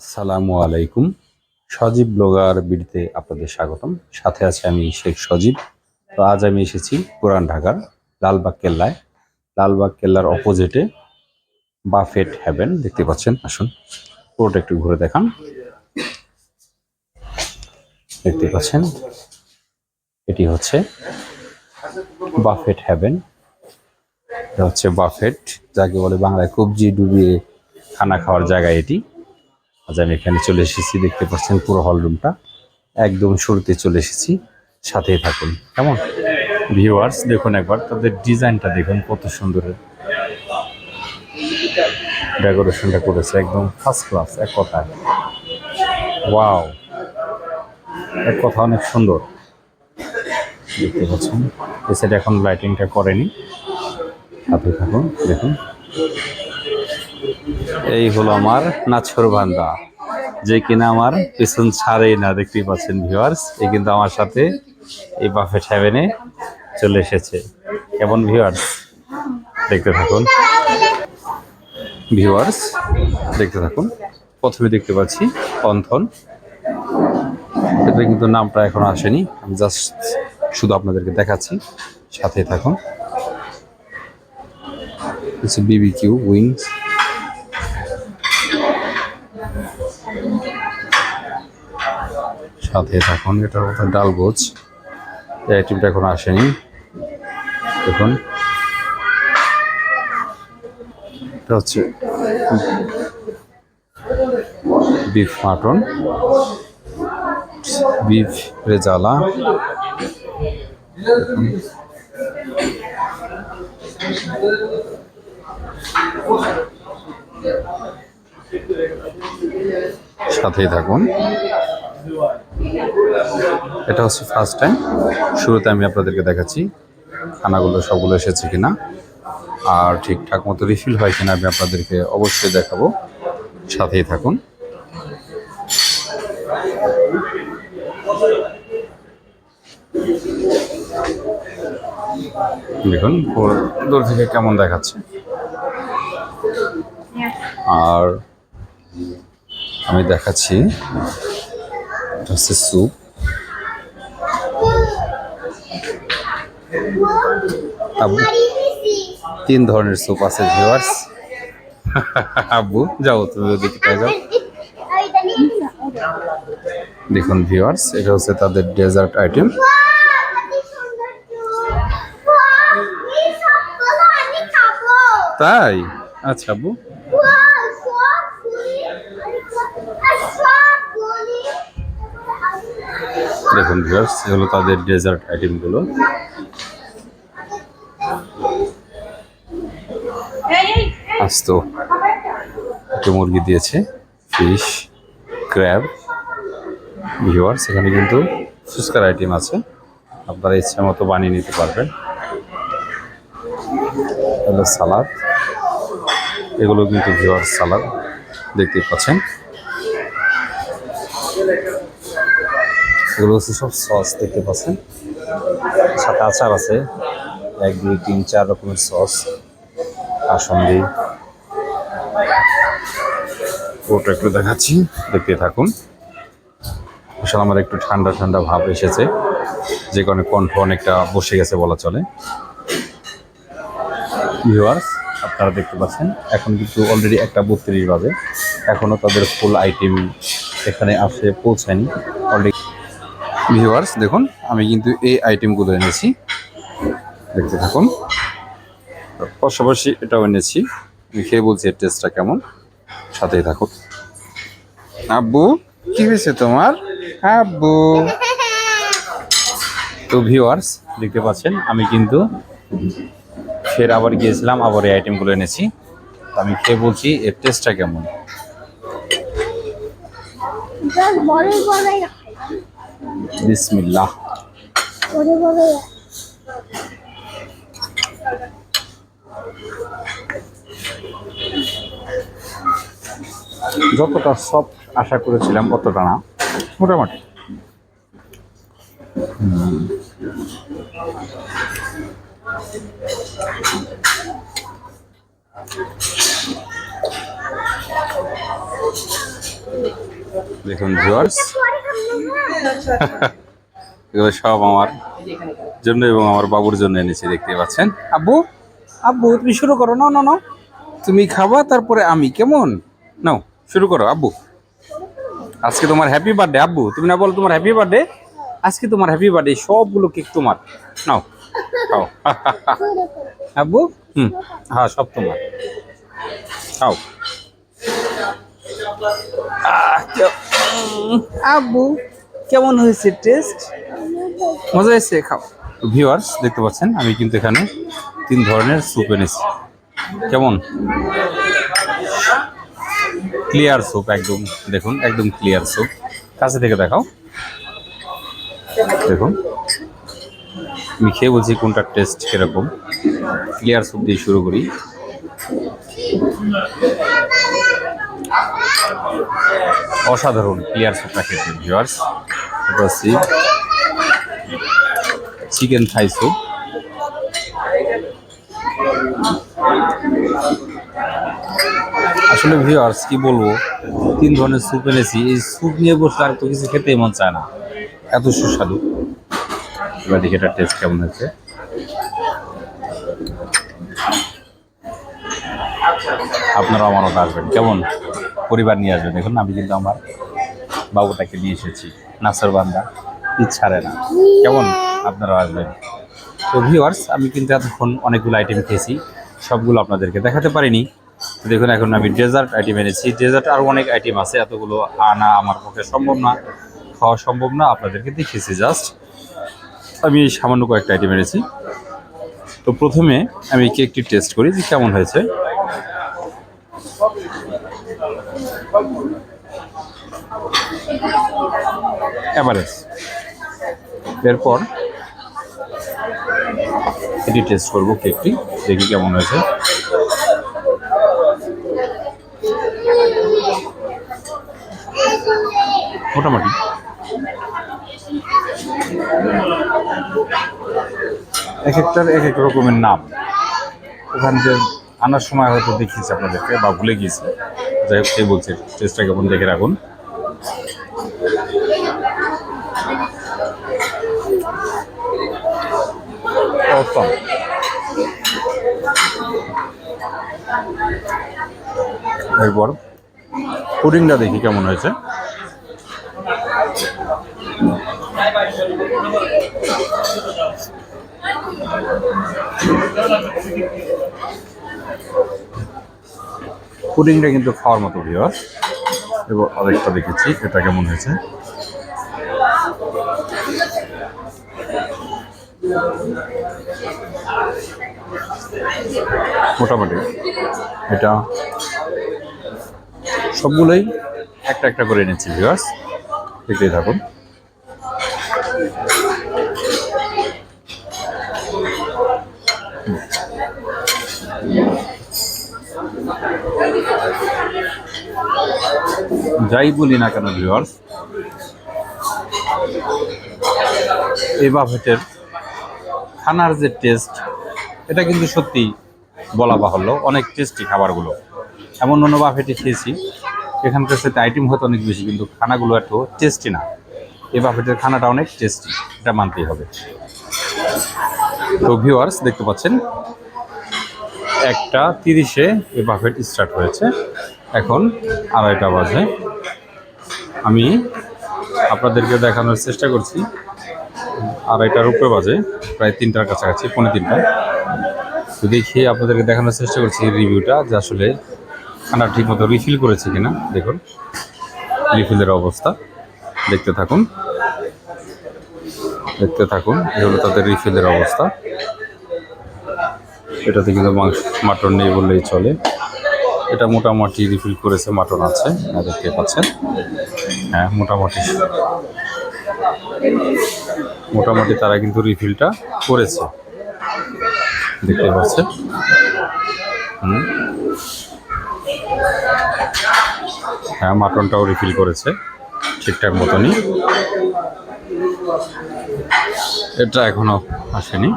আসসালামু আলাইকুম। সজীব ব্লগার বিডিতে আপনাদের স্বাগতম। সাথে আছে আমি শেখ সজীব। তো আজ আমি এসেছি পুরান ঢাকার লালবাগ কেল্লায়। লালবাগ কেল্লার অপোজিটে বাফেট হ্যাভেন, দেখতে পাচ্ছেন? আসুন, পুরোটা একটু ঘুরে দেখান। দেখতে পাচ্ছেন? এটি হচ্ছে বাফেট হ্যাভেন। এটা হচ্ছে বাফেট, যাকে বলে বাংলায় কবজি ডুবিয়ে খানা খাওয়ার জায়গা এটি। আজ আমি এখানে চলে এসেছি, দেখতে পাচ্ছেন পুরো হল রুমটা একদম শুরুতে চলে এসেছি, সাথেই থাকুন। কেমন? ভিউয়ার্স দেখুন একবার, তাদের ডিজাইনটা দেখুন, কত সুন্দর। ডেকোরেশনটা করেছে, একদম ফার্স্ট ক্লাস এক কথায়। ওয়াও এক কথা অনেক সুন্দর। দেখতে পাচ্ছেন এ সাইড এখন লাইটিংটা করেনি। সাথে থাকুন, দেখুন। এই হলো আমার নাছর ভান্দা যে কিনা আমার পেছন ছাড়েই না, দেখতেই পাচ্ছেন ভিউয়ার্স এই কিন্তু আমার সাথে এই বাফেট হ্যাভেনে চলে এসেছে। কেমন ভিউয়ার্স দেখতে থাকুন। ভিউয়ার্স দেখতে থাকুন। প্রথমে দেখতে পাচ্ছি পন্থন এটা কিন্তু নামটা এখনও আসেনি। আমি জাস্ট শুধু আপনাদেরকে দেখাচ্ছি। সাথে থাকুন। বিবি কিউ উইংস সাথে থাকুন। এটার কথা ডালগোজ এই আইটেমটা এখন আসেনি। দেখুন। এটা হচ্ছে বিফ মাটন বিফ রেজালা। সাথেই থাকুন। এটা হচ্ছে ফার্স্ট টাইম শুরুতে আমি আপনাদেরকে দেখাচ্ছি খানাগুলো সবগুলো এসেছে কিনা আর ঠিকঠাক মতো রিফিল হয় কিনা আমি আপনাদেরকে অবশ্যই দেখাবো। সাথেই থাকুন। দেখুন দূর থেকে কেমন দেখাচ্ছে। আর আমি দেখাচ্ছি, এটা হচ্ছে স্যুপ আব্বু? তিন ধরনের স্যুপ আছে ভিউয়ার্স আব্বু, যাও, তুমি পেয়ে যাও। দেখুন ভিউয়ার্স এটা হচ্ছে তাদের ডেজার্ট আইটেম তাই? আচ্ছা আব্বু। দেখুন ভিউয়ার্স এগুলো তাদের ডেজার্ট আইটেমগুলো আস্ত একটু মুরগি দিয়েছে ফিশ ক্র্যাব ভিউয়ার্স এখানে কিন্তু ফুচকার আইটেম আছে। আপনারা ইচ্ছা মতো বানিয়ে নিতে পারবেন। সালাদ এগুলো কিন্তু ভিউয়ার্স সালাদ দেখতে পাচ্ছেন। এগুলো হচ্ছে সব সস দেখতে পাচ্ছেন। সাথে আচার আছে। এক, দুই, তিন, চার রকমের সস আসন্দি ওটা একটু দেখাচ্ছি, দেখতে থাকুন। আসলে আমার একটু ঠান্ডা ঠান্ডা ভাব এসেছে। যে কারণে কণ্ঠ অনেকটা বসে গেছে বলা চলে। ভিউয়ার্স আপনারা দেখতে পাচ্ছেন, এখন কিন্তু অলরেডি একটা বত্রিশ বাজে। এখনও তাদের ফুল আইটেম এখানে আসে পৌঁছায়নি। অলরেডি ভিউয়ার্স দেখুন, আমি কিন্তু এই আইটেমগুলো এনেছি। দেখতে থাকুন। পাশাপাশি এটাও এনেছি। আমি খেয়ে বলছি এর টেস্টটা কেমন। সাথেই থাকুন। আব্বু, কি হয়েছে তোমার? আব্বু। তো ভিউয়ার্স দেখতে পাচ্ছেন, আমি কিন্তু ফের আবার গিয়েছিলাম, আবার এই আইটেমগুলো এনেছি। তো আমি খেয়ে বলছি এর টেস্টটা কেমন। বিসমিল্লাহ। যতটা সফট আশা করেছিলাম ততটা না। মোটামুটি। দেখুন ভিউয়ার্স এগুলো সব আমার জন্য এবং আমার বাবুর জন্য এনেছি দেখতে পাচ্ছেন। আব্বু? আব্বু তুমি শুরু করো না না না তুমি খাবা তারপরে আমি কেমন? নাও শুরু করো আব্বু। আজকে তোমার হ্যাপি বার্থডে আব্বু। তুমি না বলো তোমার হ্যাপি বার্থডে আজকে তোমার হ্যাপি বার্থডে সবগুলো কেক তোমার। নাও খাও। আব্বু? হুম হ্যাঁ সব তোমার। খাও। আহ, আব্বু, কেমন হয়েছে টেস্ট মজা এসে খাও। ভিউয়ার্স দেখতে পাচ্ছেন, আমি কিন্তু এখানে তিন ধরনের স্যুপ এনেছি। কেমন? ক্লিয়ার স্যুপ একদম, দেখুন, একদম ক্লিয়ার স্যুপ কাছে থেকে দেখাও। দেখুন। আমি খেয়ে বলছি কোনটার টেস্ট কীরকম। ক্লিয়ার স্যুপ দিয়ে শুরু করি। অসাধারণ ক্লিয়ার স্যুপটা খেতে ভিউয়ার্স এটা হচ্ছে চিকেন থাই স্যুপ আসলে ভিউয়ার্স কি বলব? তিন ধরনের স্যুপ এনেছি। এই স্যুপ নিয়ে বসলে আর তো কিছু খেতেই মন চায় না। এত সুস্বাদু। এবার দেখি এটা টেস্ট কেমন হয়েছে। আপনারাও আমার মতো আসবেন। কেমন? পরিবার নিয়ে আসবেন। দেখুন, আমি কিন্তু আমার বাবুটাকে নিয়ে এসেছি। নাসর বান্দা ইচ্ছারে না। কেমন? আপনারা আসবেন। তো ভিউয়ার্স আমি কিন্তু এতক্ষণ অনেকগুলো আইটেম খেয়েছি। সবগুলো আপনাদেরকে দেখাতে পারিনি। দেখুন, এখন আমি ডেজার্ট আইটেম এনেছি। ডেজার্ট আরও অনেক আইটেম আছে। এতগুলো আনা আমার পক্ষে সম্ভব না, খাওয়া সম্ভব না। আপনাদেরকে দেখিয়েছি জাস্ট আমি সামান্য কয়েকটা আইটেম এনেছি। তো প্রথমে আমি কেকটি টেস্ট করি, যে কেমন হয়েছে। অ্যাভারেজ এরপর এটি টেস্ট করব কেকটি, দেখি কেমন হয়েছে। মোটামুটি। এক একটার এক এক রকমের নাম। ওখান থেকে আনার সময় হয়তো দেখিয়েছি আপনাদেরকে বা ভুলে গিয়েছি। যাই হোক সেই বলছে টেস্টটা কেমন দেখে রাখুন. এরপর পুডিংটা দেখি কেমন হয়েছে পুডিংটা কিন্তু খাওয়ার মতো ভিওর এবার আরেকটা দেখেছি, এটা কেমন হয়েছে? মোটামুটি, এটা সবগুলোই একটা একটা করে এনেছি ভিউয়ার্স দেখতেই থাকুন। যাই বলি না কেন ভিউয়ার্স এই বাফেটের খানার যে টেস্ট এটা কিন্তু সত্যি বলা বাহুল্য। অনেক টেস্টি খাবারগুলো। এমন অন্য বাফেটে খেয়েছি। এখানকার সাথে আইটেম হয়তো অনেক বেশি, কিন্তু খানাগুলো এত টেস্টি না। এই বাফেটের খানাটা অনেক টেস্টি এটা মানতেই হবে। তো ভিউয়ার্স দেখতে পাচ্ছেন একটা তিরিশে এই বাফেট স্টার্ট হয়েছে। এখন আড়াইটা বাজে। আমি আপনাদেরকে দেখানোর চেষ্টা করছি। আড়াইটার উপরে বাজে, প্রায় তিনটার কাছাকাছি, পৌনে তিনটা। তো দেখি আপনাদেরকে দেখানোর চেষ্টা করছি রিভিউটা যে আসলে খানা ঠিক মতো রিফিল করেছে কিনা। দেখুন রিফিলের অবস্থা। দেখতে থাকুন। দেখতে থাকুন এই হলো তাদের রিফিলের অবস্থা। এটাতে কিন্তু মাংস, মাটন নেই বললেই চলে। এটা মোটামুটি রিফিল করেছে মাটন আছে দেখতে পাচ্ছেন। হ্যাঁ মোটামুটি। মোটামুটি তারা কিন্তু রিফিলটা করেছে। দেখতে পাচ্ছেন। হ্যাঁ মাটনটাও রিফিল করেছে, ঠিকঠাক মতনই। এটা এখনও আসেনি।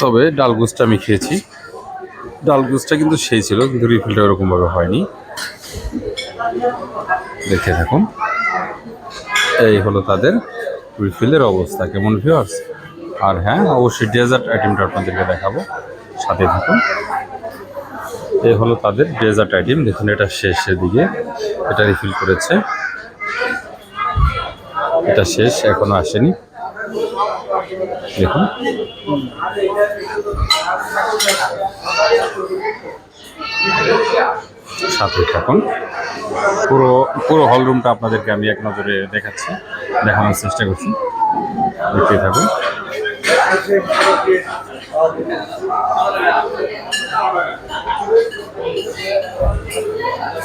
তবে ডাল গুজটা আমি খেয়েছি। ডাল গুজটা কিন্তু সেই ছিল, কিন্তু রিফিলটা ওরকমভাবে হয়নি। দেখে থাকুন। এই হলো তাদের রিফিলের অবস্থা, কেমন ভিউয়ার্স আর হ্যাঁ অবশ্যই ডেজার্ট আইটেমটা আপনাদেরকে দেখাবো। সাথে থাকুন। এই হলো তাদের ডেজার্ট আইটেম দেখুন, এটা শেষের দিকে এটা রিফিল করেছে। এটা শেষ, এখনও আসেনি। দেখুন। সাথে থাকুন। পুরো পুরো হল রুমটা আপনাদেরকে আমি এক নজরে দেখাচ্ছি, দেখানোর চেষ্টা করছি। দেখতে থাকুন।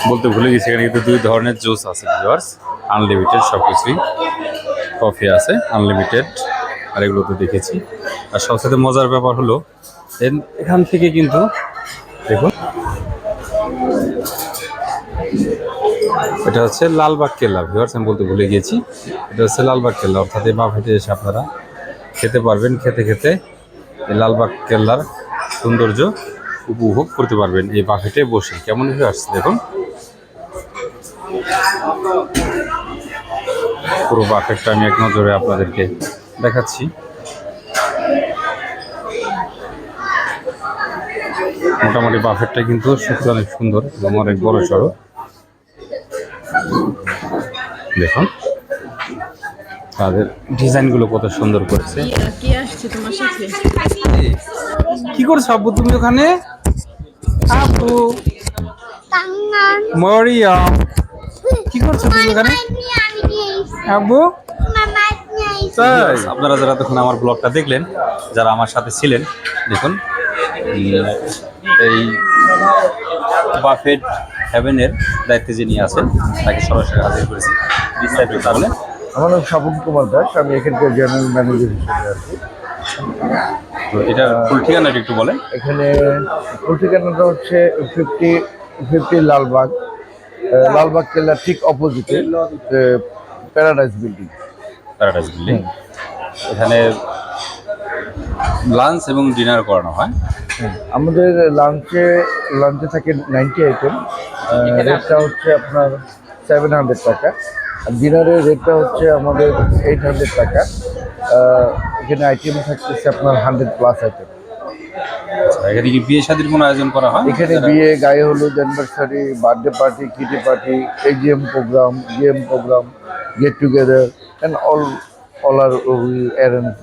বলতে ভুলে গেছি, এখানে কিন্তু দুই ধরনের জুস আছে ভিউয়ার্স আনলিমিটেড সব কিছুই কফি আছে আনলিমিটেড আর এগুলো তো দেখেছি। আর সবচেয়ে মজার ব্যাপার হলো এখান থেকে কিন্তু দেখুন, এটা হচ্ছে লালবাগ কেল্লা ভিউয়ার্স আমি বলতে ভুলে গিয়েছি। এটা হচ্ছে লালবাগ কেল্লা, অর্থাৎ এই বাফেটে এসে আপনারা খেতে পারবেন, খেতে খেতে এই লালবাগ কেল্লার সৌন্দর্য উপভোগ করতে পারবেন এই বাফেটে বসে। কেমন ভিউয়ার্স দেখুন। পুরো বাফেটটা আমি এক নজরে আপনাদেরকে দেখাচ্ছি। মোটামুটি বাফেটটা কিন্তু সত্যি অনেক সুন্দর এবং অনেক বড় সড়ো। দেখুন। তাদের ডিজাইনগুলো কত সুন্দর করেছে। কি আসছে তোমার সাথে কি করছ আব্বু তুমি ওখানে? আব্বু. মরিয়ম। কি করছ তুমি ওখানে? আব্বু. তাই? আপনারা যারা তখন আমার ব্লগটা দেখলেন যারা আমার সাথে ছিলেন দেখুন এই বাফেট হ্যাভেনের দায়িত্বে যিনি আছেন তাকে সরাসরি হাজির করেছি বিস্তারিত তাহলে আমার নাম স্বপন কুমার দাস আমি এখানকার জেনারেল ম্যানেজার হিসেবে আছি। তো এটার ফুল ঠিকানাটা একটু বলেন। এখানে ফুল ঠিকানাটা হচ্ছে ফিফটি ফিফটি লালবাগ লালবাগ কেল্লার ঠিক অপোজিটে প্যারাডাইস বিল্ডিং প্যারাডাইস বিল্ডিং এখানে লাঞ্চ এবং ডিনার করানো হয়। আমাদের লাঞ্চে লাঞ্চে থাকে নাইনটি আইটেম রেটটা হচ্ছে আপনার সেভেন হান্ড্রেড টাকা। আর ডিনারের রেটটা হচ্ছে আমাদের এইট হান্ড্রেড টাকা। এখানে আইটেম থাকতেছে আপনার হান্ড্রেড প্লাস আইটেম এখানে কি বিয়ে শাদীর কোনো আয়োজন করা হয়? এখানে বিয়ে গায়ে হলুদ anniversary birthday party kitty party AGM program GM program get together and all all R we arrange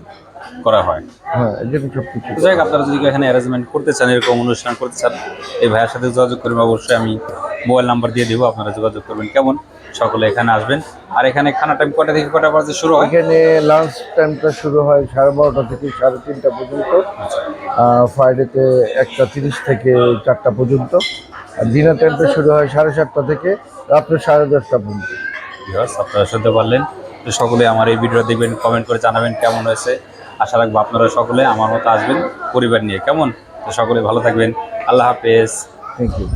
করা হয়। হ্যাঁ এই সব কিছু যাই আপনারা যদি এখানে অ্যারেঞ্জমেন্ট করতে চান এরকম অনুষ্ঠান করতে চান এই ভাইয়ের সাথে যোগাযোগ করবেন অবশ্যই আমি মোবাইল নাম্বার দিয়ে দেবো আপনারা যোগাযোগ করবেন। কেমন? সকলে এখানে আসবেন। আর এখানে খানা টাইম কটা থেকে কটা শুরু হয়? এখানে লাঞ্চ টাইমটা শুরু হয় সাড়ে বারোটা থেকে সাড়ে তিনটা পর্যন্ত ফ্রাইডেতে একটা তিরিশ থেকে চারটা পর্যন্ত আর ডিনার টাইমটা শুরু হয় সাড়ে সাতটা থেকে রাত্রে সাড়ে দশটা পর্যন্ত। আপনারা শুনতে পারলেন। সকলে আমার এই ভিডিও দেখবেন কমেন্ট করে জানাবেন কেমন হয়েছে। আশা রাখব আপনারা সকলে আমার মতো আসবেন পরিবার নিয়ে। কেমন? সকলে ভালো থাকবেন। আল্লাহ হাফেজ। Thank you